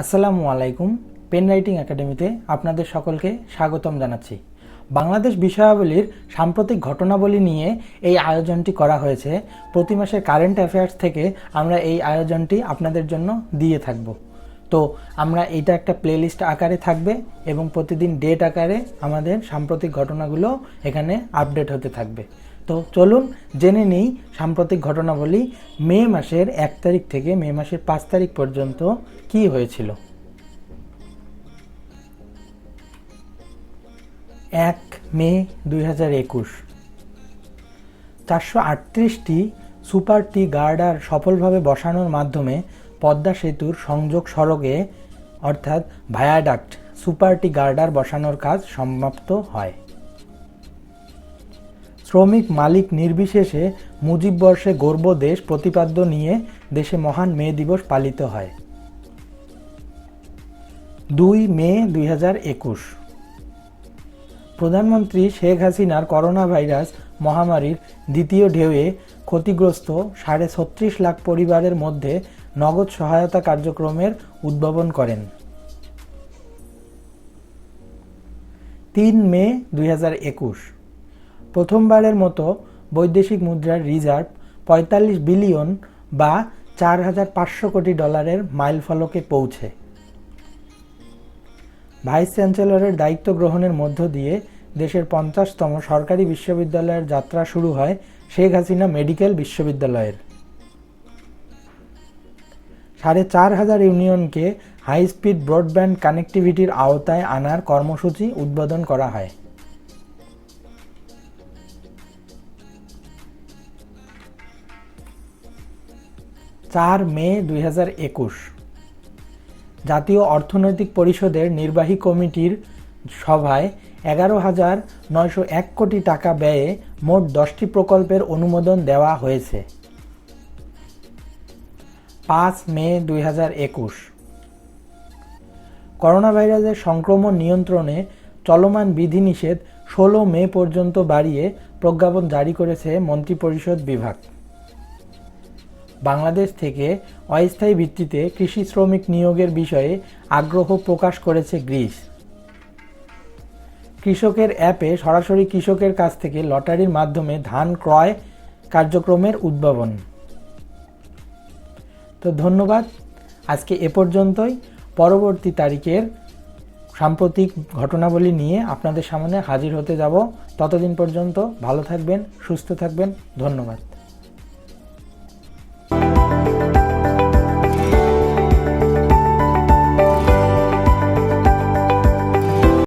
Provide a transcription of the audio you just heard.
আসসালামু আলাইকুম pen writing একাডেমিতে আপনাদের সকলকে স্বাগতম জানাচ্ছি। বাংলাদেশ বিষয়াবলীর সাম্প্রতিক ঘটনাবলী নিয়ে এই আয়োজনটি করা হয়েছে। প্রতি মাসের কারেন্ট অ্যাফেয়ার্স থেকে আমরা এই আয়োজনটি আপনাদের জন্য দিয়ে থাকব। তো আমরা এটা একটা প্লেলিস্ট আকারে থাকবে এবং প্রতিদিন ডেট আকারে আমাদের সাম্প্রতিক ঘটনাগুলো এখানে আপডেট হতে থাকবে। তো চলুন জেনে নেই সাম্প্রতিক ঘটনাবলী, মে মাসের এক তারিখ থেকে মে মাসের পাঁচ তারিখ পর্যন্ত কি হয়েছিল? এক মে দুই হাজার একুশ। চারশো আটত্রিশটি সুপার টি গার্ডার সফলভাবে বসানোর মাধ্যমে পদ্মা সেতুর সংযোগ সড়কে, অর্থাৎ ভায়াডাক্ট, সুপার টি গার্ডার বসানোর কাজ সমাপ্ত হয়। শ্রমিক মালিক নির্বিশেষে মুজিব বর্ষে গর্ব দেশ প্রতিপাদ্য নিয়ে দেশে মহান মে দিবস পালিত হয়। দুই মে দুই হাজার একুশ। প্রধানমন্ত্রী শেখ হাসিনার করোনা ভাইরাস মহামারীর দ্বিতীয় ঢেউয়ে ক্ষতিগ্রস্ত সাড়ে ছত্রিশ লাখ পরিবারের মধ্যে নগদ সহায়তা কার্যক্রমের উদ্ভাবন করেন। তিন মে দুই হাজার একুশ। প্রথমবারের মতো বৈদেশিক মুদ্রার রিজার্ভ পঁয়তাল্লিশ বিলিয়ন বা চার হাজার পাঁচশো কোটি ডলারের মাইলফলকে পৌঁছে। ভাইস চ্যান্সেলরের দায়িত্ব গ্রহণের মধ্য দিয়ে দেশের পঞ্চাশতম সরকারি বিশ্ববিদ্যালয়ের যাত্রা শুরু হয় শেখ হাসিনা মেডিকেল বিশ্ববিদ্যালয়ের। সাড়ে চার হাজার ইউনিয়নকে হাই স্পিড ব্রডব্যান্ড কানেক্টিভিটির আওতায় আনার কর্মসূচি উদ্বোধন করা হয়। চার মে দুই হাজার একুশ। জাতীয় অর্থনৈতিক পরিষদের নির্বাহী কমিটির সভায় এগারো হাজার নয়শো এক কোটি টাকা ব্যয়ে মোট দশটি প্রকল্পের অনুমোদন দেওয়া হয়েছে। পাঁচ মে দুই হাজার একুশ। করোনা ভাইরাসের সংক্রমণ নিয়ন্ত্রণে চলমান বিধিনিষেধ ষোলো মে পর্যন্ত বাড়িয়ে প্রজ্ঞাপন জারি করেছে মন্ত্রিপরিষদ বিভাগ। বাংলাদেশ থেকে অস্থায়ী ভিত্তিতে কৃষি শ্রমিক নিয়োগের বিষয়ে আগ্রহ প্রকাশ করেছে গ্রিস। কৃষকের অ্যাপে সরাসরি কৃষকের কাছ থেকে লটারির মাধ্যমে ধান ক্রয় কার্যক্রমের উদ্ভাবন। তো ধন্যবাদ। আজকে এ পর্যন্তই। পরবর্তী তারিখের সাম্প্রতিক ঘটনাবলী নিয়ে আপনাদের সামনে হাজির হতে যাব। ততদিন পর্যন্ত ভালো থাকবেন, সুস্থ থাকবেন। ধন্যবাদ।